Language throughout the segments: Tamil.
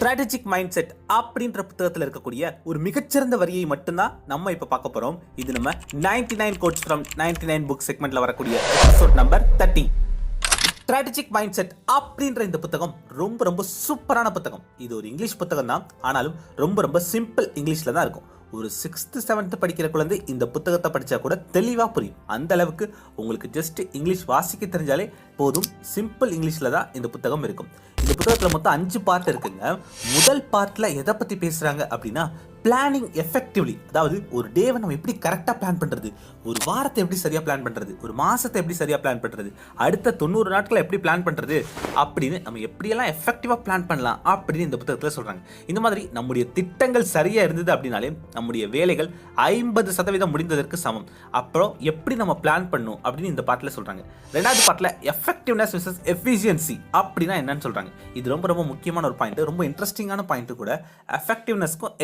ஸ்ட்ராட்டஜிக் மைண்ட் செட் அப்படின்ற புத்தகத்தில் இருக்கக்கூடிய ஒரு மிகச்சிறந்த வரியை மட்டும்தான் நம்ம இப்போ பார்க்க போகிறோம் இது நம்ம 99 nine quotes from ninety nine book செக்மெண்ட்டில் வரக்கூடிய episode number thirty strategic mind set அப்படின்ற இந்த புத்தகம் ரொம்ப ரொம்ப சூப்பரான புத்தகம். இது ஒரு இங்கிலீஷ் புத்தகம் தான் ஆனாலும் ரொம்ப ரொம்ப சிம்பிள் இங்கிலீஷில் தான் இருக்கும். ஒரு சிக்ஸ்த்து செவன்த்து படிக்கிற குழந்தை இந்த புத்தகத்தை படித்தா கூட தெளிவாக புரியும். அந்த அளவுக்கு உங்களுக்கு ஜஸ்ட் இங்கிலீஷ் வாசிக்க தெரிஞ்சாலே போதும். சிம்பிள் இங்கிலீஷில் தான் இந்த புத்தகம் இருக்கும். புத்தகத்தில் மொத்தம் அஞ்சு பார்ட் இருக்குங்க. முதல் பார்ட்டில் எதை பற்றி பேசுகிறாங்க அப்படின்னா பிளானிங் எஃபெக்டிவ்லி அதாவது ஒரு டேவை நம்ம எப்படி கரெக்டாக பிளான் பண்ணுறது ஒரு வாரத்தை எப்படி சரியாக பிளான் பண்ணுறது ஒரு மாதத்தை எப்படி சரியாக பிளான் பண்ணுறது அடுத்த தொண்ணூறு நாட்களை எப்படி பிளான் பண்ணுறது அப்படின்னு நம்ம எப்படியெல்லாம் எஃபெக்டிவாக பிளான் பண்ணலாம்? அப்படின்னு இந்த புத்தகத்தில் சொல்கிறாங்க இந்த மாதிரி நம்முடைய திட்டங்கள் சரியாக இருந்தது அப்படின்னாலே நம்முடைய வேலைகள் ஐம்பது சதவீதம் முடிந்ததற்கு சமம். அப்புறம் எப்படி நம்ம பிளான் பண்ணும்? அப்படின்னு இந்த பாட்டில் சொல்கிறாங்க ரெண்டாவது பாட்டில் எஃபெக்டிவ்னஸ் விசஸ் எஃபிஷியன்சி அப்படின்னா என்னன்னு சொல்கிறாங்க இது ரொம்ப ரொம்ப முக்கியமான ஒரு பாயிண்ட் ரொம்ப இன்ட்ரெஸ்டிங்கான பாயிண்ட் கூட. எஃபெக்டிவ்னஸ்க்கும்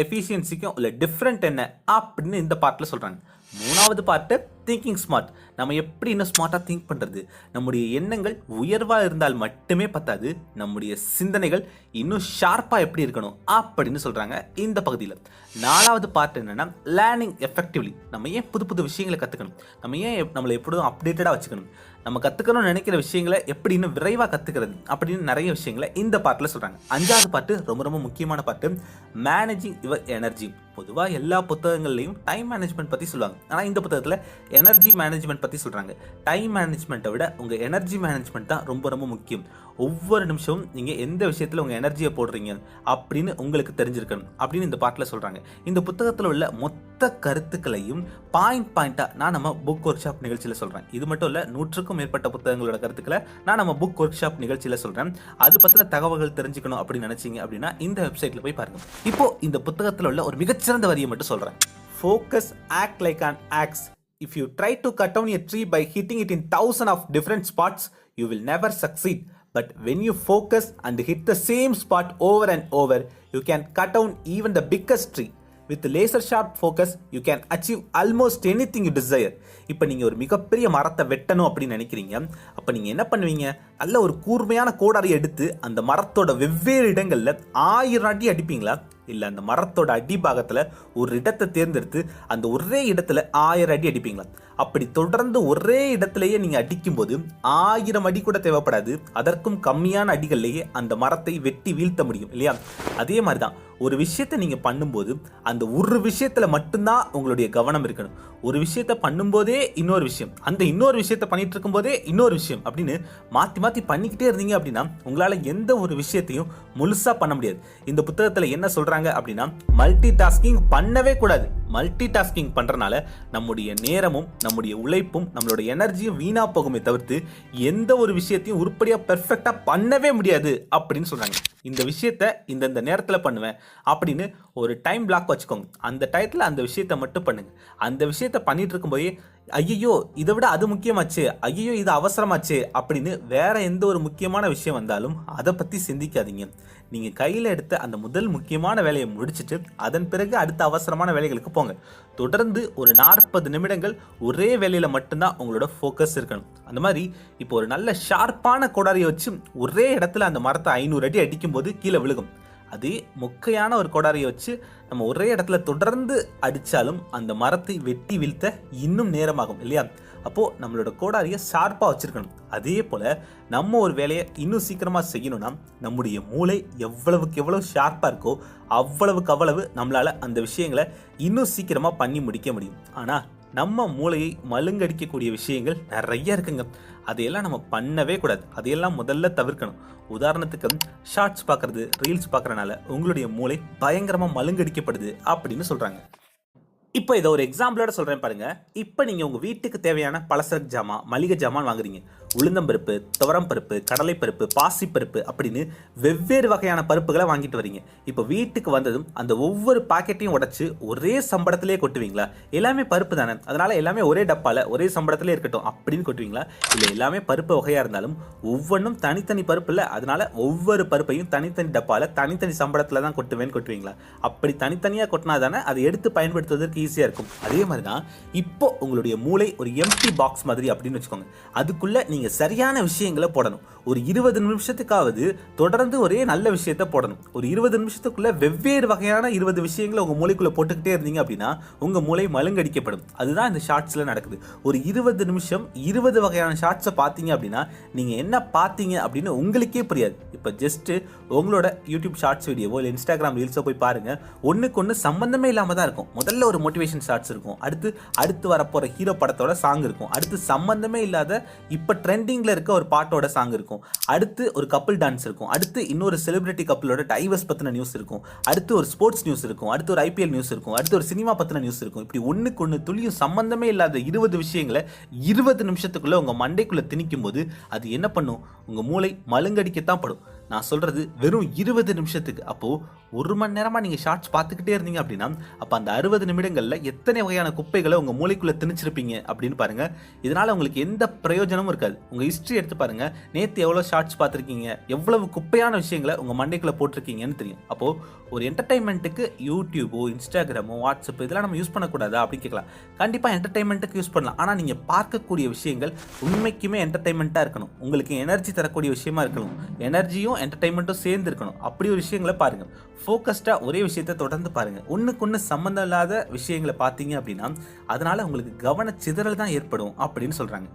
எஃபிஷியன்சிக்கும் உள்ள டிஃப்ரெண்ட் என்ன அப்படின்னு இந்த பார்ட்டில் சொல்கிறாங்க மூணாவது பார்ட்டு திங்கிங் ஸ்மார்ட் நம்ம எப்படி இன்னும் ஸ்மார்ட்டாக திங்க் பண்ணுறது நம்முடைய எண்ணங்கள் உயர்வாக இருந்தால் மட்டுமே பத்தாது. நம்முடைய சிந்தனைகள் இன்னும் ஷார்ப்பாக எப்படி இருக்கணும் அப்படின்னு சொல்கிறாங்க இந்த பகுதியில். நாலாவது பார்ட் என்னென்னா லேர்னிங் எஃபெக்டிவ்லி நம்ம ஏன் புது புது விஷயங்களை கற்றுக்கணும் நம்ம ஏன் நம்மளை எப்படியும் அப்டேட்டடாக வச்சுக்கணும்? நம்ம கற்றுக்கணும்னு நினைக்கிற விஷயங்களை எப்படி இன்னும் விரைவாக கற்றுக்கிறது அப்படின்னு நிறைய விஷயங்களை இந்த பாட்டில் சொல்கிறாங்க அஞ்சாவது பாட்டு ரொம்ப ரொம்ப முக்கியமான பாட்டு மேனேஜிங் யுவர் எனர்ஜி பொதுவாக எல்லா புத்தகங்கள்லையும் டைம் மேனேஜ்மெண்ட் பற்றி சொல்லுவாங்க. ஆனால் இந்த புத்தகத்தில் எனர்ஜி மேனேஜ்மெண்ட் பற்றி சொல்கிறாங்க டைம் மேனேஜ்மெண்ட்டை விட உங்கள் எனர்ஜி மேனேஜ்மெண்ட் தான் ரொம்ப ரொம்ப முக்கியம். ஒவ்வொரு நிமிஷமும் நீங்கள் எந்த விஷயத்தில் உங்கள் எனர்ஜியை போடுறீங்க அப்படின்னு உங்களுக்கு தெரிஞ்சிருக்கணும் அப்படின்னு இந்த பாட்டில் சொல்கிறாங்க இந்த புத்தகத்தில் உள்ள மொத்த கருத்துக்களையும் பாயிண்ட் பாயிண்ட்டாக நான் நம்ம புக் ஒர்க் ஷாப் நிகழ்ச்சியில் சொல்கிறேன் இது மட்டும் இல்லை நூற்றுக்கும் மேற்பட்ட புத்தகங்களோட கருத்துக்களை நான் நம்ம புக் ஒர்க் ஷாப் நிகழ்ச்சியில் சொல்கிறேன் அது பற்றின தகவல்கள் தெரிஞ்சுக்கணும் அப்படின்னு நினச்சிங்க அப்படின்னா இந்த வெப்சைட்டில் போய் பாருங்கள் இப்போ இந்த புத்தகத்தில் உள்ள ஒரு மிகச்சிறந்த வரியை மட்டும் சொல்கிறேன் focus act like an axe if you try to cut down a tree by hitting it in thousand of different spots you will never succeed. But when you focus and hit the same spot over and over you can cut down even the biggest tree with laser sharp focus you can achieve almost anything you desire இப்போ நீங்கள் ஒரு மிகப்பெரிய மரத்தை வெட்டணும் அப்படின்னு நினைக்கிறீங்க அப்போ நீங்கள் என்ன பண்ணுவீங்க நல்ல ஒரு கூர்மையான கோடாரி எடுத்து அந்த மரத்தோட வெவ்வேறு இடங்களில் ஆயிரம் அடி அடிப்பீங்களா இல்லை அந்த மரத்தோட அடிபாகத்தில் ஒரு இடத்தை தேர்ந்தெடுத்து அந்த ஒரே இடத்துல ஆயிரம் அடி அடிப்பீங்களா? அப்படி தொடர்ந்து ஒரே இடத்துலயே நீங்கள் அடிக்கும்போது ஆயிரம் அடி கூட தேவைப்படாது. அதற்கும் கம்மியான அடிகள்லேயே அந்த மரத்தை வெட்டி வீழ்த்த முடியும் இல்லையா? அதே மாதிரி தான் ஒரு விஷயத்தை நீங்கள் பண்ணும்போது அந்த ஒரு விஷயத்தில் மட்டும்தான் உங்களுடைய கவனம் இருக்கணும். ஒரு விஷயத்தை பண்ணும்போதே இன்னொரு விஷயம் அந்த இன்னொரு விஷயத்தை பண்ணிட்டு இருக்கும்போதே இன்னொரு விஷயம் அப்படின்னு மாற்றி மாற்றி பண்ணிக்கிட்டே இருந்தீங்க அப்படின்னா உங்களால் எந்த ஒரு விஷயத்தையும் முழுசாக பண்ண முடியாது. இந்த புத்தகத்தில் என்ன சொல்கிறாங்க அப்படின்னா மல்டி டாஸ்கிங் பண்ணவே கூடாது. மல்டி டாஸ்கிங் பண்ணுறனால நம்முடைய நேரமும் நம்முடைய உழைப்பும் நம்மளோட எனர்ஜியும் வீணாக போகுமே தவிர்த்து எந்த ஒரு விஷயத்தையும் உருப்படியாக பெர்ஃபெக்டாக பண்ணவே முடியாது அப்படின்னு சொல்கிறாங்க இந்த விஷயத்த இந்தந்த நேரத்தில் பண்ணுவேன் அப்படின்னு ஒரு டைம் பிளாக் வச்சுக்கோங்க. அந்த டயத்தில் அந்த விஷயத்தை மட்டும் பண்ணுங்க. அந்த விஷயத்த பண்ணிட்டு இருக்கும்போதே ஐயோ இதை விட அது முக்கியமாச்சு. ஐயோ இது அவசரமாச்சு. அப்படின்னு வேற எந்த ஒரு முக்கியமான விஷயம் வந்தாலும் அதை பற்றி சிந்திக்காதீங்க. நீங்கள் கையில் எடுத்த அந்த முதல் முக்கியமான வேலையை முடிச்சுட்டு அதன் பிறகு அடுத்த அவசரமான வேலைகளுக்கு போங்க. தொடர்ந்து ஒரு நாற்பது நிமிடங்கள் ஒரே வேலையில் மட்டும்தான் உங்களோட ஃபோக்கஸ் இருக்கணும். அந்த மாதிரி இப்போ ஒரு நல்ல ஷார்ப்பான கொடாரியை வச்சு ஒரே இடத்துல அந்த மரத்தை ஐநூறு அடி அடிக்கும்போது கீழே விழுகும். அதே மொக்கையான ஒரு கொடாரியை வச்சு நம்ம ஒரே இடத்துல தொடர்ந்து அடித்தாலும் அந்த மரத்தை வெட்டி வீழ்த்த இன்னும் நேரமாகும் இல்லையா? அப்போது நம்மளோட கோடாரியை ஷார்ப்பாக வச்சுருக்கணும். அதே போல் நம்ம ஒரு வேலையை இன்னும் சீக்கிரமாக செய்யணும்னா நம்முடைய மூளை எவ்வளவுக்கு எவ்வளவு ஷார்ப்பாக இருக்கோ அவ்வளவுக்கு அவ்வளவு நம்மளால் அந்த விஷயங்களை இன்னும் சீக்கிரமாக பண்ணி முடிக்க முடியும். ஆனால் நம்ம மூளையை மழுங்கடிக்கக்கூடிய விஷயங்கள் நிறைய இருக்குங்க. அதையெல்லாம் நம்ம பண்ணவே கூடாது. அதையெல்லாம் முதல்ல தவிர்க்கணும். உதாரணத்துக்கு ஷார்ட்ஸ் பார்க்கறது ரீல்ஸ் பார்க்கறனால உங்களுடைய மூளை பயங்கரமாக மழுங்கடிக்கப்படுது அப்படின்னு சொல்கிறாங்க இப்போ இதை ஒரு எக்ஸாம்பிளோட சொல்கிறேன் பாருங்க. இப்போ நீங்கள் உங்கள் வீட்டுக்கு தேவையான பலசரக்கு ஜாமான் மளிகை ஜாமான் வாங்குறீங்க. உளுந்தம்பருப்பு துவரம்பருப்பு கடலைப்பருப்பு பாசிப்பருப்பு அப்படின்னு வெவ்வேறு வகையான பருப்புகளை வாங்கிட்டு வரீங்க. இப்போ வீட்டுக்கு வந்ததும் அந்த ஒவ்வொரு பாக்கெட்டையும் உடைச்சு ஒரே சம்பளத்திலே கொட்டுவீங்களா? எல்லாமே பருப்பு தானே? அதனால எல்லாமே ஒரே டப்பாவில் ஒரே சம்பளத்திலே இருக்கட்டும் அப்படின்னு கொட்டுவீங்களா? இல்லை எல்லாமே பருப்பு வகையாக இருந்தாலும் ஒவ்வொன்றும் தனித்தனி பருப்பு இல்லை அதனால ஒவ்வொரு பருப்பையும் தனித்தனி டப்பாவில் தனித்தனி சம்பளத்தில் தான் கொட்டுவேன்னு கொட்டுவீங்களா? அப்படி தனித்தனியாக கொட்டினா தானே அதை எடுத்து பயன்படுத்துவதற்கு ஈஸியாக இருக்கும். அதே மாதிரி தான் இப்போ உங்களுடைய மூளை ஒரு எம்டி பாக்ஸ் மாதிரி அப்படின்னு வச்சுக்கோங்க. அதுக்குள்ளே நீங்கள் சரியான விஷயங்களை போடணும். ஒரு இருபது நிமிஷத்துக்காவது தொடர்ந்து ஒரே நல்ல விஷயத்த போடணும். ஒரு இருபது நிமிஷத்துக்குள்ள வெவ்வேறு வகையான இருபது விஷயங்களை உங்க மூளைக்குள்ள போட்டுக்கிட்டே இருந்தீங்க அப்படின்னா உங்க மூளை மழுங்கடிக்கப்படும். அதுதான் இந்த ஷார்ட்ஸ்ல நடக்குது. ஒரு இருபது நிமிஷம் இருபது வகையான ஷார்ட்ஸை பார்த்தீங்க அப்படின்னா நீங்க என்ன பார்த்தீங்க அப்படின்னு உங்களுக்கே புரியாது. இப்போ ஜஸ்ட் உங்களோட யூடியூப் ஷார்ட்ஸ் வீடியோவோ இல்லை இன்ஸ்டாகிராம் ரீல்ஸோ போய் பாருங்க. ஒன்றுக்கு ஒன்று சம்பந்தமே இல்லாம தான் இருக்கும். முதல்ல ஒரு மோட்டிவேஷன் ஷார்ட்ஸ் இருக்கும். அடுத்து அடுத்து வரப்போற ஹீரோ படத்தோட சாங் இருக்கும். அடுத்து சம்பந்தமே இல்லாத இப்போ ட்ரெண்டிங்ல இருக்க ஒரு பாட்டோட சாங் இருக்கும். அடுத்து ஒரு கப்பிள் டான்ஸ் இருக்கும். அடுத்து இன்னொரு செலிபிரிட்டி கப்பிளோட டைவர்ஸ் பற்றின நியூஸ் இருக்கும். அடுத்து ஒரு ஸ்போர்ட்ஸ் நியூஸ் இருக்கும். அடுத்து ஒரு ஐபிஎல் நியூஸ் இருக்கும். அடுத்து ஒரு சினிமா பற்றின நியூஸ் இருக்கும். இப்படி ஒன்றுக்கு ஒன்று துளியும் சம்மந்தமே இல்லாத இருபது விஷயங்களை இருபது நிமிஷத்துக்குள்ளே உங்கள் மண்டைக்குள்ளே திணிக்கும் போது அது என்ன பண்ணும்? உங்கள் மூளை மழுங்கடிக்கத்தான் படும். நான் சொல்கிறது வெறும் இருபது நிமிஷத்துக்கு. அப்போது ஒரு மணி நேரமாக நீங்கள் ஷார்ட்ஸ் பார்த்துக்கிட்டே இருந்தீங்க அப்படின்னா அப்போ அந்த அறுபது நிமிடங்களில் எத்தனை வகையான குப்பைகளை உங்கள் மூளைக்குள்ளே திணிச்சிருப்பீங்க அப்படின்னு பாருங்கள் இதனால் உங்களுக்கு எந்த பிரயோஜனமும் இருக்காது. உங்கள் ஹிஸ்ட்ரி எடுத்து பாருங்க. நேற்று எவ்வளோ ஷார்ட்ஸ் பார்த்துருக்கீங்க? எவ்வளவு குப்பையான விஷயங்களை உங்கள் மண்டைக்குள்ளே போட்டிருக்கீங்கன்னு தெரியும். அப்போது ஒரு என்டர்டைன்மெண்ட்டுக்கு யூடியூபோ இன்ஸ்டாகிராமோ வாட்ஸ்அப் இதெல்லாம் நம்ம யூஸ் பண்ணக்கூடாதா அப்படின்னு கேட்கலாம். கண்டிப்பாக என்டர்டைன்மெண்ட்டுக்கு யூஸ் பண்ணலாம். ஆனால் நீங்கள் பார்க்கக்கூடிய விஷயங்கள் உண்மைக்குமே என்டர்டைன்மெண்ட்டாக இருக்கணும். உங்களுக்கு எனர்ஜி தரக்கூடிய விஷயமா இருக்கணும். எனர்ஜியும் என்டர்டைன்மெண்ட்டும் சேர்ந்து இருக்கணும் அப்படி ஒரு விஷயங்களை பாருங்க. ஃபோக்கஸ்டாக ஒரே விஷயத்தை தொடர்ந்து பாருங்கள் ஒன்றுக்கு ஒன்று சம்மந்தம் இல்லாத விஷயங்களை பார்த்தீங்க அப்படின்னா அதனால் உங்களுக்கு கவன சிதறல் தான் ஏற்படும் அப்படின்னு சொல்கிறாங்க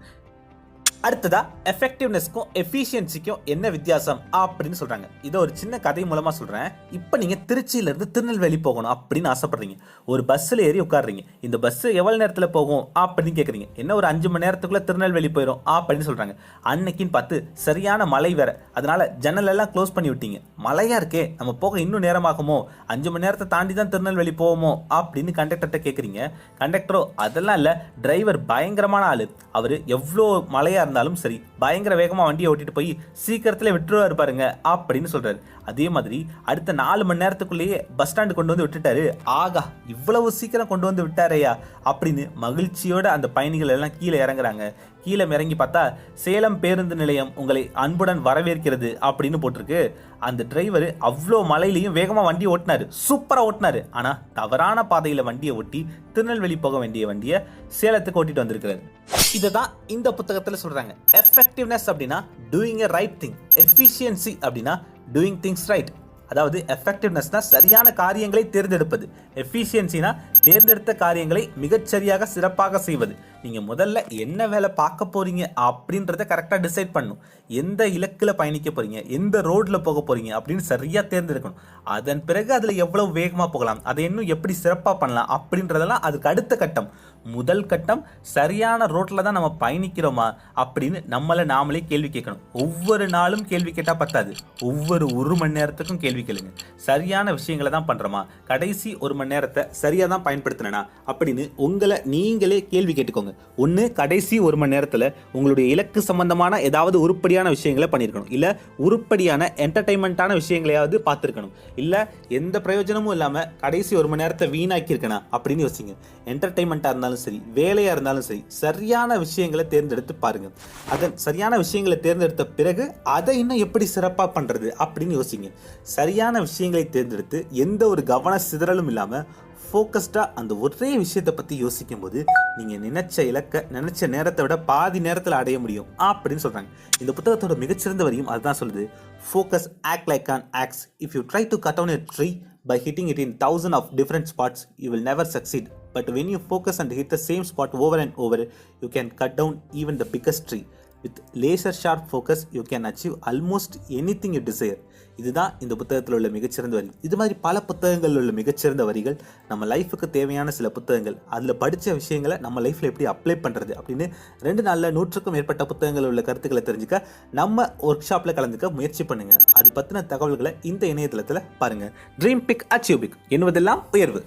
அடுத்ததா எஃபெக்டிவ்னஸ்க்கும் எஃபிஷியன்சிக்கும் என்ன வித்தியாசம் அப்படின்னு சொல்றாங்க. இதை ஒரு சின்ன கதை மூலமா சொல்றேன். இப்போ நீங்க திருச்சியில இருந்து திருநெல்வேலி போகணும் அப்படின்னு ஆசைப்படுறீங்க. ஒரு பஸ்ஸில் ஏறி உட்காடுறீங்க இந்த பஸ் எவ்வளவு நேரத்தில் போகும் அப்படின்னு கேட்குறீங்க என்ன ஒரு அஞ்சு மணி நேரத்துக்குள்ள திருநெல்வேலி போயிடும் அப்படின்னு சொல்றாங்க. அன்னைக்குன்னு பார்த்து சரியான மழை வேற. அதனால ஜன்னலெல்லாம் க்ளோஸ் பண்ணி விட்டீங்க. மழையா இருக்கே. நம்ம போக இன்னும் நேரமாகுமோ? அஞ்சு மணி நேரத்தை தாண்டி தான் திருநெல்வேலி போவோமோ? அப்படின்னு கண்டக்டர்கிட்ட கேட்குறீங்க கண்டக்டரோ அதெல்லாம் இல்லை. டிரைவர் பயங்கரமான ஆள். அவர் எவ்வளோ மழையா இருந்தாலும் சரி பயங்கர வேகமாக வண்டியை ஓட்டிட்டு போய் சீக்கிரத்தில் விட்டுருவாரு பாருங்க அப்படின்னு சொல்றாரு. அதே மாதிரி அடுத்த நாலு மணி நேரத்துக்குள்ளேயே பஸ் ஸ்டாண்டு கொண்டு வந்து விட்டுட்டாரு. ஆகா இவ்வளவு சீக்கிரம் கொண்டு வந்து விட்டாரையா அப்படின்னு மகிழ்ச்சியோட அந்த பயணிகள் எல்லாம் கீழே இறங்குறாங்க. கீழே இறங்கி பார்த்தா சேலம் பேருந்து நிலையம் உங்களை அன்புடன் வரவேற்கிறது அப்படின்னு போட்டிருக்கு. அந்த டிரைவர் அவ்வளோ மலையிலையும் வேகமாக வண்டி ஓட்டினாரு. சூப்பராக ஓட்டினாரு. ஆனால் தவறான பாதையில் வண்டியை ஓட்டி திருநெல்வேலி போக வேண்டிய வண்டியை சேலத்துக்கு ஓட்டிட்டு வந்திருக்கிறார். இதை தான் இந்த புத்தகத்தில் சொல்றாங்க. எஃபெக்டிவ்னஸ் அப்படின்னா doing a right thing efficiency அப்படின்னா டூயிங் திங்ஸ் ரைட் அதாவது எஃபெக்டிவ்னஸ்னா சரியான காரியங்களை தேர்ந்தெடுப்பது. எஃபிஷியன்சினா தேர்ந்தெடுத்த காரியங்களை மிகச்சரியாக சிறப்பாக செய்வது. நீங்கள் முதல்ல என்ன வேலை பார்க்க போகிறீங்க அப்படின்றத கரெக்டாக டிசைட் பண்ணும் எந்த இலக்கில் பயணிக்க போகிறீங்க எந்த ரோட்டில் போக போகிறீங்க அப்படின்னு சரியாக தேர்ந்தெடுக்கணும். அதன் பிறகு அதில் எவ்வளோ வேகமாக போகலாம்? அதை இன்னும் எப்படி சிறப்பாக பண்ணலாம்? அப்படின்றதெல்லாம் அதுக்கு அடுத்த கட்டம். முதல் கட்டம் சரியான ரோட்டில் தான் நம்ம பயணிக்கிறோமா அப்படின்னு நம்மளை நாமளே கேள்வி கேட்கணும். ஒவ்வொரு நாளும் கேள்வி கேட்டால் பத்தாது. ஒவ்வொரு ஒரு மணி நேரத்துக்கும் கேள்வி கேளுங்க. சரியான விஷயங்களை தான் பண்ணுறோமா கடைசி ஒரு மணி நேரத்தை சரியாக தான் பயன்படுத்தினா அப்படின்னு உங்களை நீங்களே கேள்வி கேட்டுக்கோங்க. ஒன்று கடைசி ஒரு மணி நேரத்தில் உங்களுடைய இலக்கு சம்பந்தமான ஏதாவது உருப்படியான விஷயங்களை பண்ணியிருக்கணும் இல்லை உருப்படியான என்டர்டைன்மெண்ட்டான விஷயங்களையாவது பார்த்துருக்கணும். இல்லை எந்த பிரயோஜனமும் இல்லாமல் கடைசி ஒரு மணி நேரத்தை வீணாக்கியிருக்கணும் அப்படின்னு யோசிங்க. என்டர்டைன்மெண்ட்டாக இருந்தாலும் சரி வேலையாக இருந்தாலும் சரி சரியான விஷயங்களை தேர்ந்தெடுத்து பாருங்கள் அதன் சரியான விஷயங்களை தேர்ந்தெடுத்த பிறகு அதை இன்னும் எப்படி சிறப்பாக பண்ணுறது அப்படின்னு யோசிங்க. சரியான விஷயங்களை தேர்ந்தெடுத்து எந்த ஒரு கவன சிதறலும் இல்லாமல் ஃபோக்கஸ்டாக அந்த ஒரே விஷயத்தை பற்றி யோசிக்கும்போது நீங்கள் நினைச்ச இலக்க நினைச்ச நேரத்தை விட பாதி நேரத்தில் அடைய முடியும் அப்படின்னு சொல்கிறாங்க இந்த புத்தகத்தோட மிகச்சிறந்த வரியும் அதுதான் சொல்லுது focus act like an axe if you try to cut on a tree by hitting it in thousand of different spots you will never succeed but when you focus and hit the same spot over and over you can cut down even the biggest tree with laser sharp focus you can achieve almost anything you desire இதுதான் இந்த புத்தகத்தில் உள்ள மிகச்சிறந்த வரி. இது மாதிரி பல புத்தகங்களில் உள்ள மிகச்சிறந்த வரிகள் நம்ம லைஃபுக்கு தேவையான சில புத்தகங்கள். அதில் படித்த விஷயங்களை நம்ம லைஃப்பில் எப்படி அப்ளை பண்ணுறது அப்படின்னு ரெண்டு நாளில் நூற்றுக்கும் மேற்பட்ட புத்தகங்கள் உள்ள கருத்துக்களை தெரிஞ்சுக்க நம்ம ஒர்க் ஷாப்பில் கலந்துக்க முயற்சி பண்ணுங்க. அது பற்றின தகவல்களை இந்த இணையதளத்தில் பாருங்கள் ட்ரீம் பிக் அச்சீவ் பிக் என்பதெல்லாம் உயர்வு.